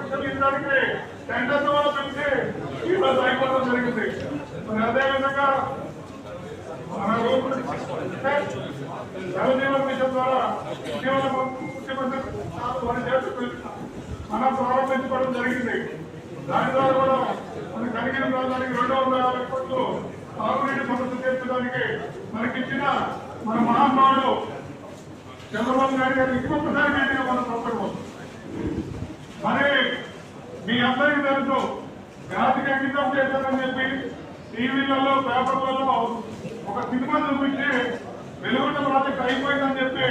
విషయించడానికి tender ద్వారా ఈరోజు అయిపోవడం జరిగింది. మరి అదేవిధంగా మన జలజీవన మిషన్ ద్వారా ఇటీవల ముఖ్యమంత్రి మనం ప్రారంభించుకోవడం జరిగింది. దాని ద్వారా కూడా మన కలిగిన ప్రాంతానికి రెండు వందల యాభై కోట్లు తాగునీటి సమస్య తీర్చడానికి మనకిచ్చిన మన మహానుభావుడు చంద్రబాబు నాయుడు గారు ఇంకొకసారి మన మనం సందర్భం మరి మీ అందరికీ తెలుసు జాతికి అంకితం చేశారని చెప్పి టీవీలలో పేపర్లలో ఒక సినిమా చూపించి వెలుగొండ ప్రాజెక్ట్ అయిపోయిందని చెప్పి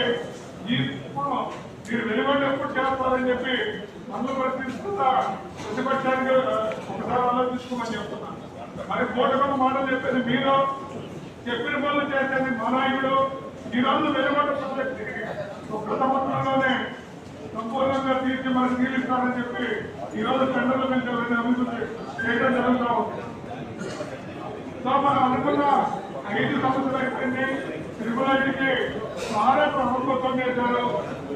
ఈ మీరు వెలుగొండ ఎప్పుడు చేస్తారని చెప్పి అందులో ప్రశ్నిస్తున్నా ప్రతిపక్షానికి ఒకసారి ఆలోచించుకోమని చెప్తున్నాను మరి కోటకొండ మాటలు చెప్పేది మీరు చెప్పిన పనులు చేసేది మా నాయకుడు. ఈరోజు వెలుగొండ ప్రాజెక్ట్ ఒక సంవత్సరంలోనే సంపూర్ణంగా తీర్చి మనకు తీరుస్తారని చెప్పి ఈ రోజు టెండర్లు పెంచాలని అభివృద్ధి చేయడం జరుగుతూ ఉంది. సో మనం అనుకున్న ఐదు సంవత్సరాలు అయిపోయింది. తిరుమలకి చాలా ప్రభుత్వం చేశారు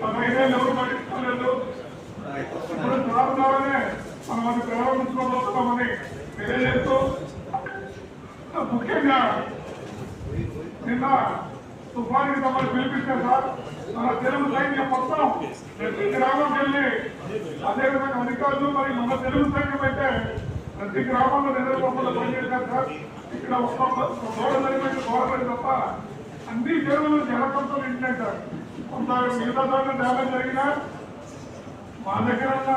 మన ఎవరు పట్టించుకోలేదు ఇప్పుడు త్వరలోనే మనం అది ప్రారంభించుకోబోతున్నామని తెలియజేస్తూ ముఖ్యంగా నిన్న తుఫానికి తమను పిలిపించారు సార్ మన తెలుగు సైన్యం మొత్తం ప్రతి గ్రామం వెళ్ళి అదేవిధంగా అధికారులు మరి మన తెలుగు సైన్యం అయితే ప్రతి గ్రామంలో నిద్రపోకుండా పనిచేశారు సార్. ఇక్కడ ఒక్క గోడ జరిగినట్టు తప్ప అన్ని చెరువులు జలకంతో నిండినాయి సార్. కొంత మిగతా చోట్ల డ్యామేజ్ జరిగినా మా దగ్గర ఉన్న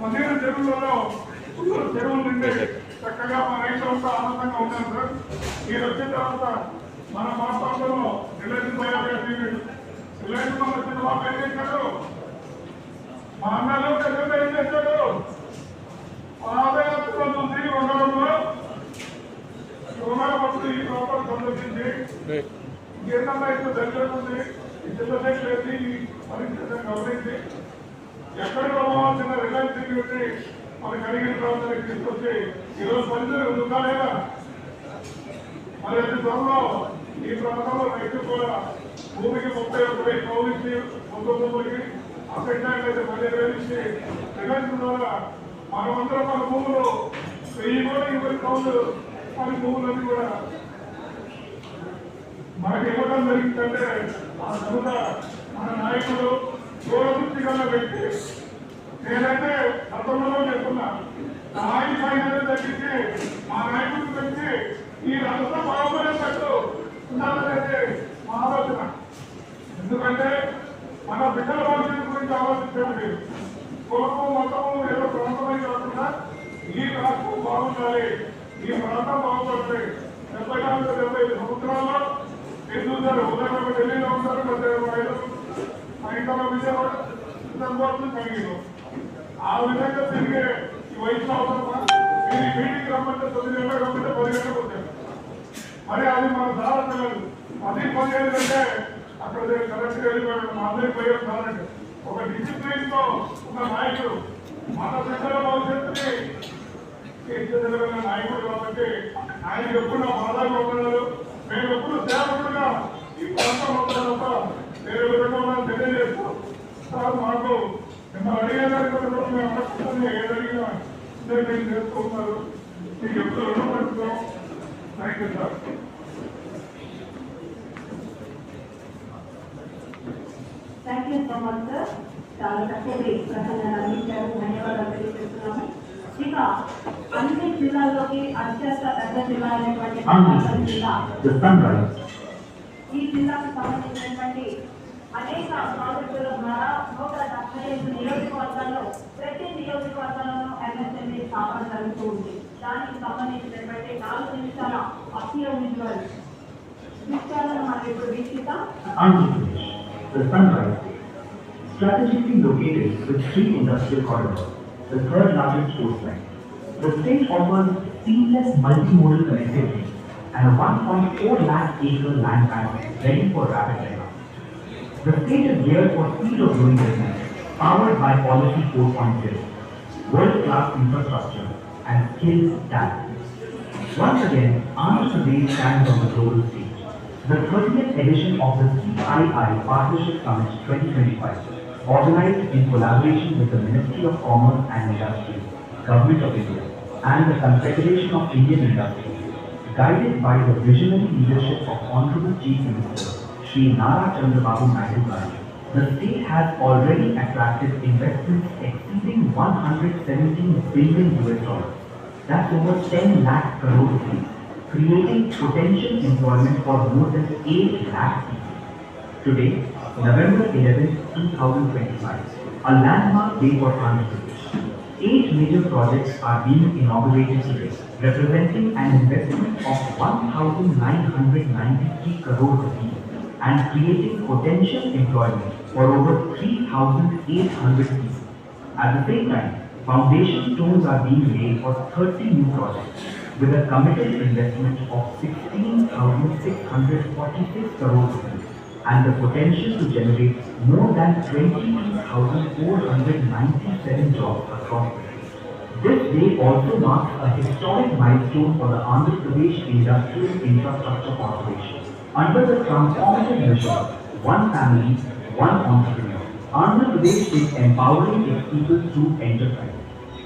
పదిహేను చెరువులలో చెరువులు నిండి చక్కగా మా రైతులంతా ఆనందంగా ఉన్నారు సార్. మీరు వచ్చిన తర్వాత మన ప్రాంతంలో రిలేషన్ బయోగ్రఫీ రిలేషన్ మన వచ్చిన బాబు ఏం చేశాడు మా అన్నలు పెద్దలు ఏం చేశాడు పాదయాత్ర చూసి ఉండడంలో రుణపత్రి ఈ ప్రాంతం సందర్శించి ఇప్పుడు దళితులు ఉంది ఈ లేచి ఈ పరిస్థితిని గమనించి ఎక్కడ పోవాల్సిన రిలయన్స్ సెక్యూరిటీ మన కలిగిన ప్రాంతానికి తీసుకొచ్చి ఈరోజు పరిస్థితి ఉందా లేదా? మరి త్వరలో ఈ ప్రాంతంలో రైతు కూడా భూమికి ముప్పై ఒక్క వెయ్యి కౌలు ఇచ్చి భూమికి అసెంటానికి అయితే పదిహేను వేలు ఇచ్చి రిలయన్స్ ద్వారా మనమందరం మన భూములు వెయ్యి కూడా ఇరవై కౌలు మన భూములన్నీ కూడా మనకి ఇవ్వడం జరిగిందంటే ఆ ఘనత మన నాయకుడు దూరవృత్తి కన్నా వ్యక్తి నేనైతే గతంలో చెప్తున్నా స్థాయి ఫైనల్ తగ్గించి మా నాయకుడిని పెంచి ఈ రాష్ట్ర బాగుపడేటట్టు మా ఆలోచన. ఎందుకంటే మన బిడ్డల భవిష్యత్తు గురించి ఆలోచించండి కులము మతము ఏదో ప్రాంతమై కాకుండా ఈ రాష్ట్రం బాగుండాలి. ఈ ప్రాంతం బాగుపడాలి డెబ్బై నాలుగు డెబ్బై ఐదు సంవత్సరాల్లో మీరు ఉదాహరణకు ఢిల్లీలో ఉంటారు మా ఇంట్లో విజయవాడ సందర్భాలు ఆ విధంగా తిరిగే ఈ వయసులో అవసరమా మీరు మీటింగ్ రమ్మంటే తొమ్మిది గంటలకు రమ్మంటే పది గంటలకు వచ్చారు. మరి అది మన సాధించలేదు పది పదిహేను కంటే అక్కడ కరెక్ట్ వెళ్ళిపోయాడు మా అందరికి పోయే కాదండి ఒక డిసిప్లిన్తో ఉన్న నాయకుడు మన చంద్రబాబు చెప్తుంది చంద్రబాబు నాయకుడు కాబట్టి ఆయన ఎప్పుడు నా బాధగా ఉన్నారు మేము ఎప్పుడు సేవకుడుగా ఈ ప్రాంతం ఉంటారు వేరే విధంగా తెలియజేస్తాం సార్ మాకు మిమ్మల్ని అడిగేదానికి మేము అడగకుండా ఏది అడిగినా ఇద్దరు మీరు చేసుకుంటున్నారు మీకు ఎప్పుడు రుణపడుతున్నాం. Thank you sir thank you so much sir చాలా చక్కటి ప్రసంగాన్ని అందించారు ధన్యవాదాలు తెలియజేస్తున్నాము ఇక అన్ని జిల్లాల్లోకి అత్యంత పెద్ద జిల్లా అయినటువంటి ప్రకాశం జిల్లా The sunrise. ఈ జిల్లాకు సంబంధించినటువంటి దానికి సంబంధించినటువంటి నాలుగు నిమిషాల అఖిల విజువల్ దృశ్యాలను మనం ఇప్పుడు వీక్షిద్దాం Andhra Pradesh. The sunrise. Strategically located with three industrial corridors, the third largest coastline. The state offers seamless multimodal connectivity and a 1.4 lakh acre land bank ready for rapid development. The state is geared for speed of doing business, powered by Policy 4.0, world-class infrastructure and skilled talent. Once again, Andhra Pradesh stands on the global stage. The 30th edition of the CII Partnership Summit 2025 organized in collaboration with the Ministry of Commerce and Industry, Government of India, and the Confederation of Indian Industry, guided by the visionary leadership of Honorable Chief Minister Sri Nara Chandrababu Naidu Garu, the state has already attracted investments exceeding 117 billion US dollars. That's over 10 lakh crore rupees, creating potential employment for more than 8 lakh people. Today, November 11, 2025, a landmark day for Andhra Pradesh. Eight major projects are being inaugurated today, representing an investment of 1,993 crore rupees and creating potential employment for over 3,800 people. At the same time, foundation stones are being laid for 30 new projects with a committed investment of 16,646 crore rupees and the potential to generate more than 22,497 jobs across the. This day also marks a historic milestone for the Andhra Pradesh Industrial Infrastructure Corporation. Under the transformative mission, One Family, One Entrepreneur, Andhra Pradesh is empowering its people through enterprise.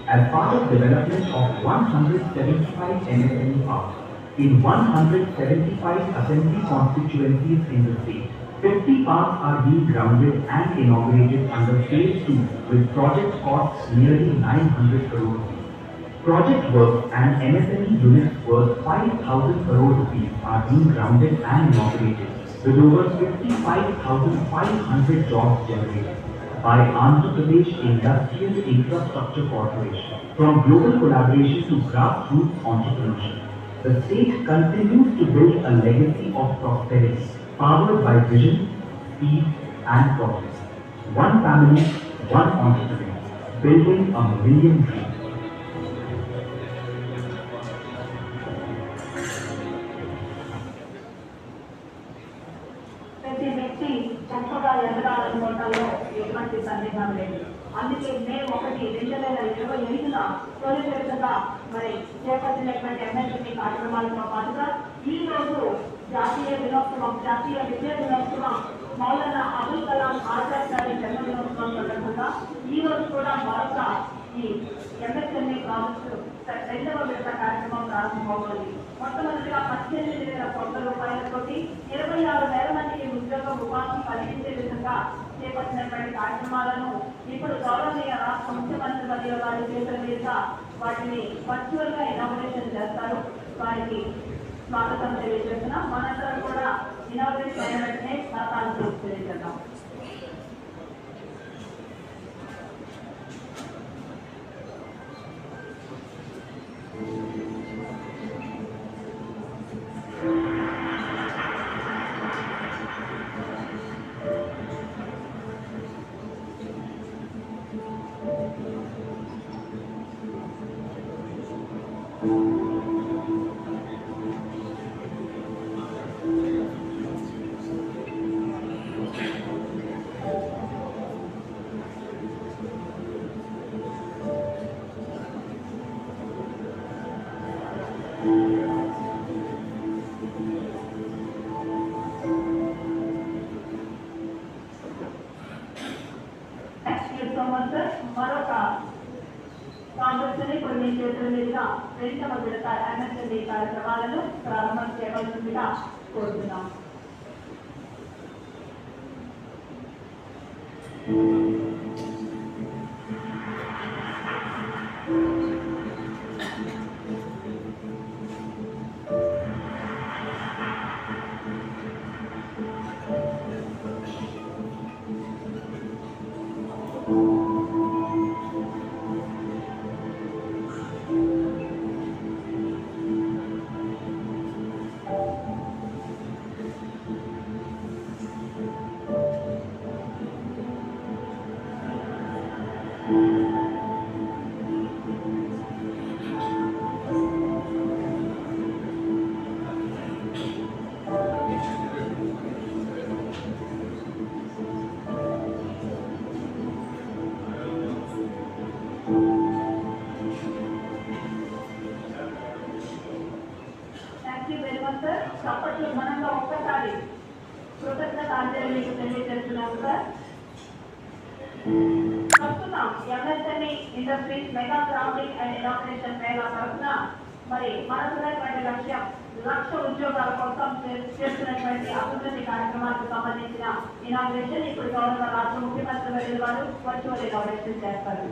As part of development of 175 MSME parks in 175 assembly constituencies in the state, 50 parks are being grounded and inaugurated under phase 2 with project costs nearly 900 crore rupees. Project work and MSME units worth 5,000 crore rupees are being grounded and inaugurated with over 55,500 jobs generated by Andhra Pradesh Industrial Infrastructure Corporation. From global collaboration to grassroots entrepreneurship, the state continues to build a legacy of prosperity powered by vision, speed, and progress. One family, one entrepreneur, building a million dreams. మరి చేపట్టినటువంటి MSME కార్యక్రమాలతో పాటుగా ఈ రోజు జాతీయ దినోత్సవం జాతీయ విద్యా దినోత్సవం మౌలానా అబుల్ కలాం ఆజాద్ గారి జన్మ దినోత్సవం సందర్భంగా ఈ రోజు కూడా భారత ఈ ఎంఎస్ఎంఈ కావచ్చు రెండవ విడత కార్యక్రమం ప్రారంభమవుతుంది. మొట్టమొదటిగా పద్దెనిమిది వేల కోట్ల రూపాయలతోటి ఇరవై ఆరు వేల మందికి ఉద్యోగ ఉపాధి కలిగించే విధంగా చేపట్టినటువంటి కార్యక్రమాలను ఇప్పుడు గౌరవనీయ రాష్ట్ర ముఖ్యమంత్రి వర్యుల వారి చేతుల మీద వాటిని వర్చువల్గా ఇనాగ్రేషన్ చేస్తారు. వారికి స్వాగతం తెలియజేస్తున్నాం. మనందరం కూడా ఇనాగ్రేషన్ అయిన వెంటనే ఖాతాలు తెలియజేద్దాం. రెండవ విడత ఎమ్మెల్యే కార్యక్రమాలను ప్రారంభం చేయవలసిందిగా కోరుతున్నాం. ఒక్కసారి కృతజ్ఞత మీకు సార్ ప్రస్తుతం MSME industries mega and inauguration mela తరఫున మరి లక్ష్యం లక్ష ఉద్యోగాల కోసం చేస్తున్నటువంటి అభివృద్ధి కార్యక్రమాలకు సంబంధించిన ఇనాగ్రేషన్. ఇప్పుడు గవర్నర్ రాష్ట్ర ముఖ్యమంత్రి వారు వర్చువల్ ఇనాగ్రేషన్ చేస్తారు.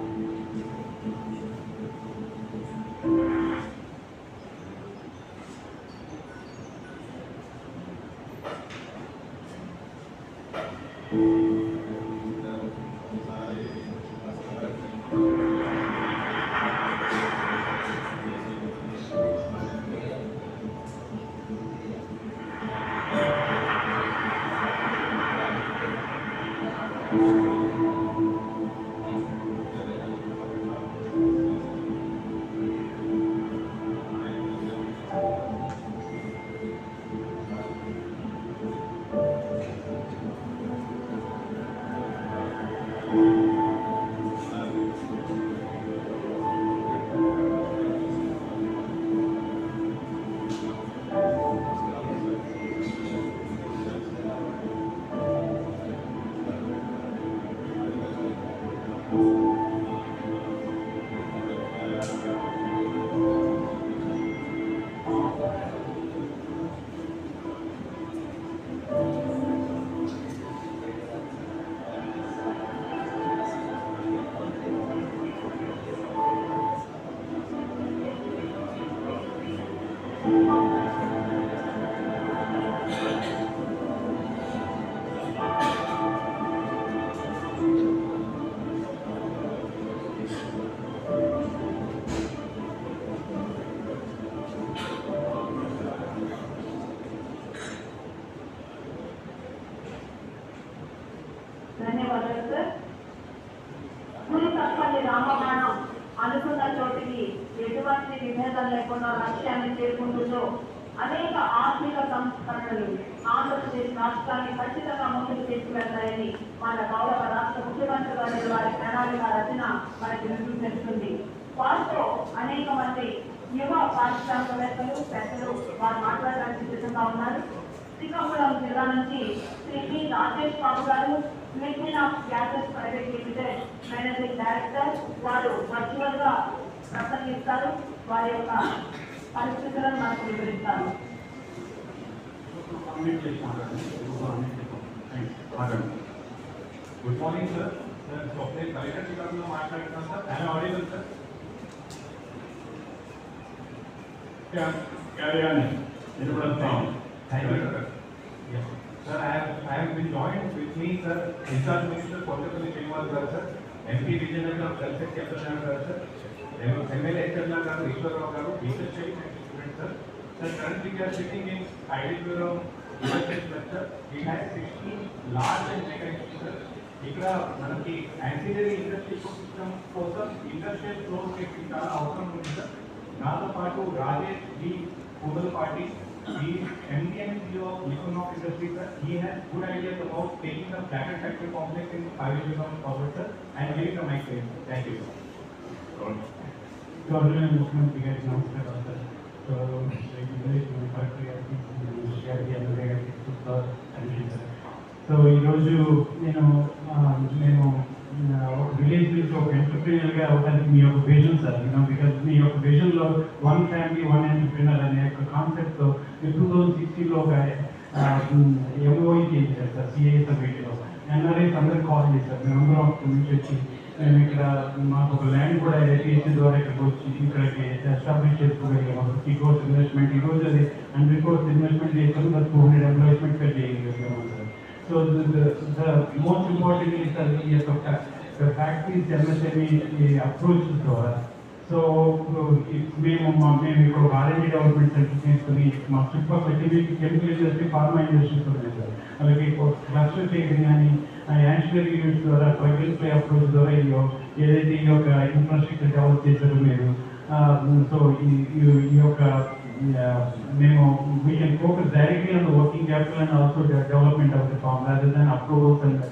విభేదం లేకుండా లక్ష్యాన్ని చేరుకుంటుందో అనేక ఆర్థిక సంస్కరణలు ఆంధ్రప్రదేశ్ రాష్ట్రాన్ని ఖచ్చితంగా ముందుకు తీసుకువెళ్తాయని మన గౌరవ రాష్ట్ర ముఖ్యమంత్రి గారి వారి ప్రణాళిక రచన మనకి రుజువు వారితో అనేక మంది యువ పారిశ్రామికవేత్తలు పెద్దలు వారు మాట్లాడడానికి సిద్ధంగా ఉన్నారు. శ్రీకాకుళం జిల్లా నుంచి Shri P Rajesh Babu garu mission of gases private limited managing director వారు వర్చువల్గా ప్రసంగిస్తారు. వారి యొక్క పరిస్థితులను మనకు వివరిస్తారు గుడ్ మార్నింగ్ సార్ సార్ స్వప్నే కలెక్టర్ శ్రీకాకుళంలో మాట్లాడుతున్నాను sir I'm audible sir carry అని నిలబడతాం thank you sir sir I I have been join with me sir incharge minister Kothapalli Srinivas garu sir MP Vizianagaram collector captain garu sir MLA ఎక్టర్నా గారు ఈశ్వరరావు గారు research student sir sir currently we are sitting in Idipuram university sir we have sixteen large and mega sir ఇక్కడ మనకి ancillary industry system కోసం industrial floor technique చాలా అవసరం ఉంది sir నాతో పాటు రాజేష్ డి పార్టీ ఈ MDM CEO of Economic Industry, sir, he has good ideas about taking the planet factory complex in five years on forward, sir, and giving the mic to him. Thank you, sir. Government ముఖ్యమంత్రి గారికి నమస్కారం sir so English collector గారికి minister గారికి MLA గారికి sir sir so ఈరోజు నేను ఆ, నేను ఆ, ఒక విలేజ్ నుంచి ఒక ఎంటర్ప్రీనర్గా అవ్వడానికి మీ యొక్క విజన్ సార్ బికాస్ మీ యొక్క విజన్లో వన్ ఫ్యామిలీ వన్ ఎంటర్ప్రీనర్ అనే యొక్క కాన్సెప్ట్తో టూ థౌసండ్ సిక్స్టీన్లో ఒక ఎంఓఈ చేయించారు సార్ సిఐఎస్ మీటింగ్లో. ఎన్ఆర్ఐస్ అందరికి కాల్ చేశారు మేమందరం అక్కడి నుంచి వచ్చి మేము ఇక్కడ మాకు ఒక ల్యాండ్ కూడా ఏపీఎస్సీ ద్వారా ఇక్కడికి వచ్చి ఇక్కడికి ఎస్టాబ్లిష్ చేసుకోగలిగాము. ఫిఫ్టీ క్రోర్స్ ఇన్వెస్ట్మెంట్ ఈరోజు అది హండ్రెడ్ క్రోర్స్ ఇన్వెస్ట్మెంట్ చేసాము two hundred employment చేయగలిగాము. Sir so the most important sir ఈ యొక్క ఫ్యాక్టరీస్ ఎంఎస్ఎంఈ అప్రోచ్ ద్వారా. సో మేము మేము ఇప్పుడు R and D development centre తీసుకుని మా చుట్టుపక్కల కెమికల్ ఇండస్ట్రీ ఫార్మా ఇండస్ట్రీస్ ఉన్నాయి సార్. అలాగే క్లస్టర్ చేయడం కానీ యాన్షియల్ యూనిట్స్ ద్వారా ప్లగ్ ప్లే అప్రోచ్ ద్వారా ఈ యొ- ఏదైతే ఈ యొక్క ఇన్ఫ్రాస్ట్రక్చర్ డెవలప్ చేశారో మీరు సో ఈ ఈ- ఈ యొక్క ఆ, మేము we can focus directly on the working capital and also development of the firm rather than approvals and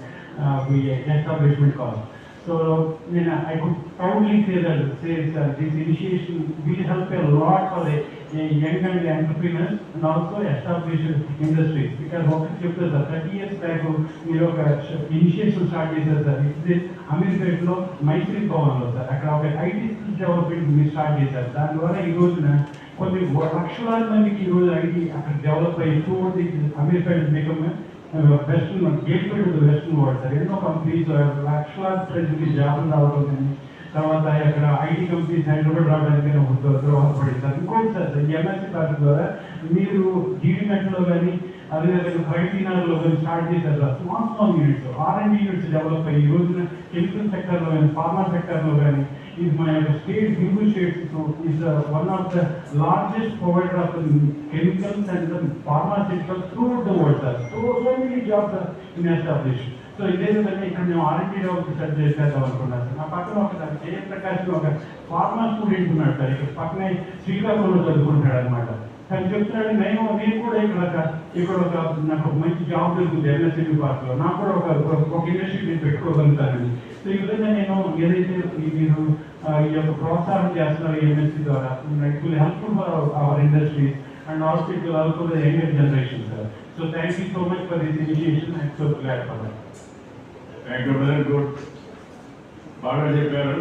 establishment cost So, you know, I could proudly say that says, uh, this initiation will help a lot for the uh, young and entrepreneurs and also establish industries. Because what is చెప్తే sir thirty years back మీరు ఒక initiation start చేశారు sir ఇది అమీర్పేటలో మైత్రి భవన్లో sir అక్కడ ఒక IT skills development మీరు స్టార్ట్ చేశారు దాని ద్వారా ఈ రోజున కొన్ని లక్షలాది మందికి ఈ రోజు ఐటీ అక్కడ డెవలప్ అయ్యి to Ameerpet become western gate to western world sir ఎన్నో కంపెనీస్ లక్షలాది ప్రజలకి జాబులు రావడం కానీ తర్వాత అక్కడ ఐటీ కంపెనీస్ హైదరాబాద్ రావడానికి ఒక దోహదపడింది సార్ ఇంకోటి సార్ ఈ ఎంఎస్సీ ప్రాజెక్ట్ ద్వారా మీరు జీడీ మెట్లో కానీ అదేవిధంగా ఫైటీనర్లో కానీ స్టార్ట్ చేశారు small small units or units develop అయ్యి ఈ రోజున కెమికల్ సెక్టర్లో కానీ ఫార్మా సెక్టర్లో కానీ is my యొక్క state Hindu states is one of the largest provider of of the chemicals and the pharmaceuticals throughout the world, sir. So, so many jobs are in so ఇదే విధంగా ఇక్కడ మేము ఆర్ఎంటీ డెవలప్ సెట్ చేసేద్దాం అనుకున్నాను sir. నా పక్కన ఒక సార్ జయప్రకాష్ ఒక ఫార్మా స్టూడెంట్ ఉన్నాడు సార్. ఇక్కడ పక్కనే శ్రీకాకుళంలో చదువుకుంటాడు అనమాట తను చెప్తున్నాడు నేను నేను కూడా ఇక్కడ ఒక- ఇక్కడ ఒక నాకు ఒక మంచి జాబ్ దొరుకుతుంది ఎన్ఎస్సీ పార్క్లో. నాకు కూడా ఒక ఒక- ఒక ఇండస్ట్రీ నేను పెట్టుకోగలుగుతానని సో ఈ విధంగా నేను ఏదైతే ఈ మీరు ఆ, ఈ యొక్క ప్రోత్సాహం చేస్తున్నారు ఎంఎస్సీ ద్వారా it will helpful for our industries and also it will also the younger generation sir so thank you so much for this initiation and so glad for that thank you very good బాగా చెప్పారు.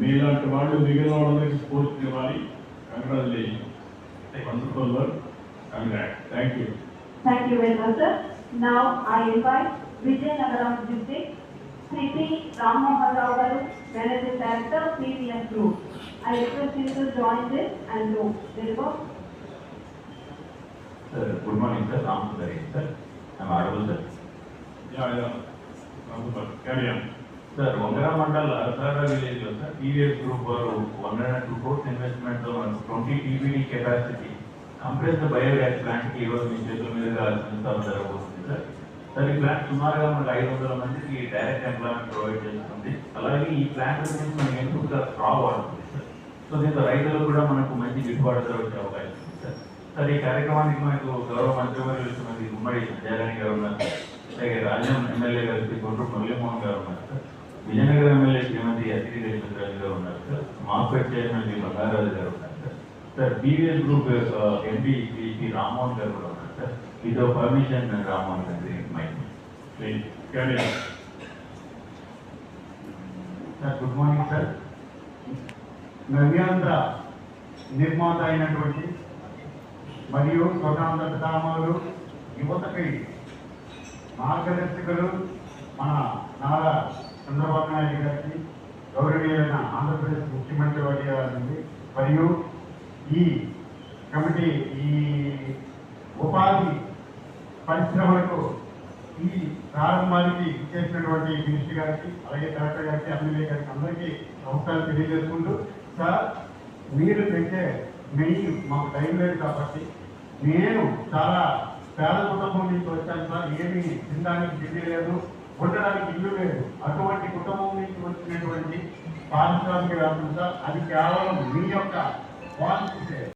మీలాంటి వాళ్ళు మిగిలిన వాళ్ళకి స్ఫూర్తి ఇవ్వాలి wonderful work and. Thank you. Thank you very much, sir. Now I invite Vijayanagaram district, Sri Ramahalrao Garu, Managing Director, PVS Group. I request you to join this and do. Therefore, Sir, good morning, sir. Ram Sudari, sir. I'm Arul, sir. Yeah, yeah. Carry on. Sir Vangara mandal Arasagara విలేజ్లో sir TVS group వారు one and two crores ఇన్వెస్ట్మెంట్లో మనకు twenty TBD capacity compressed biogas ప్లాంట్కి ఈరోజు మీ చేతుల మీదుగా సంస్థలు జరగబోతుంది సార్. సార్ ఈ ప్లాంట్ సుమారుగా మనకు ఐదు వందల మందికి డైరెక్ట్ ఎంప్లాయ్మెంట్ ప్రొవైడ్ చేస్తుంది. అలాగే ఈ ప్లాంట్ నుంచి మనకి ఎందుకు స్ట్రా వాడుతుంది సార్. సో దీంతో రైతులకు కూడా మనకు మంచి గిట్టుబాటు ధర వచ్చే అవకాశం ఉంది సార్. సార్ ఈ కార్యక్రమానికి మనకు గౌరవ మంత్రివర్యులు శ్రీమతి ఉమ్మడి జయరాణి గారు ఉన్నారు అలాగే రాజ్యం ఎమ్మెల్యే గారు శ్రీ కొండ్రు మురళీమోహన్ గారు విజయనగరం ఎమ్మెల్యే శ్రీమతి అతిథి గజపతిరాజు గారు ఉన్నారు sir. Market chairman Shri Bangaraju garu ఉన్నారు sir. Sir BVS group MP Shri Rammohan garu కూడా ఉన్నారు సార్. ఇదో పర్మిషన్ రామ్మోహన్ గారి mike please sir good morning sir నవ్యాంధ్ర నిర్మాత అయినటువంటి మరియు స్వతంత్ర పితామహులు యువతకి మార్గదర్శకులు మన నారా చంద్రబాబు నాయుడు గారికి గౌరవనీయులైన ఆంధ్రప్రదేశ్ ముఖ్యమంత్రి వారి గారికి మరియు ఈ కమిటీ ఈ ఉపాధి పరిశ్రమలకు ఈ ప్రారంభానికి ఇచ్చేసినటువంటి మినిస్టర్ గారికి అలాగే కలెక్టర్ గారికి ఎమ్మెల్యే గారికి అందరికీ నమస్కారాలు తెలియజేసుకుంటూ సార్ మీరు పెట్టే మెయిన్ మాకు టైం లేదు కాబట్టి నేను చాలా పేద కుటుంబం నుంచి వచ్చాను సార్. ఏమీ తినడానికి తిండి లేదు. ఉండడానికి ఇల్లు లేదు. అటువంటి కుటుంబం నుంచి వచ్చినటువంటి పారిశ్రామిక వ్యాపారం అది కేవలం మీ యొక్క పాలసీ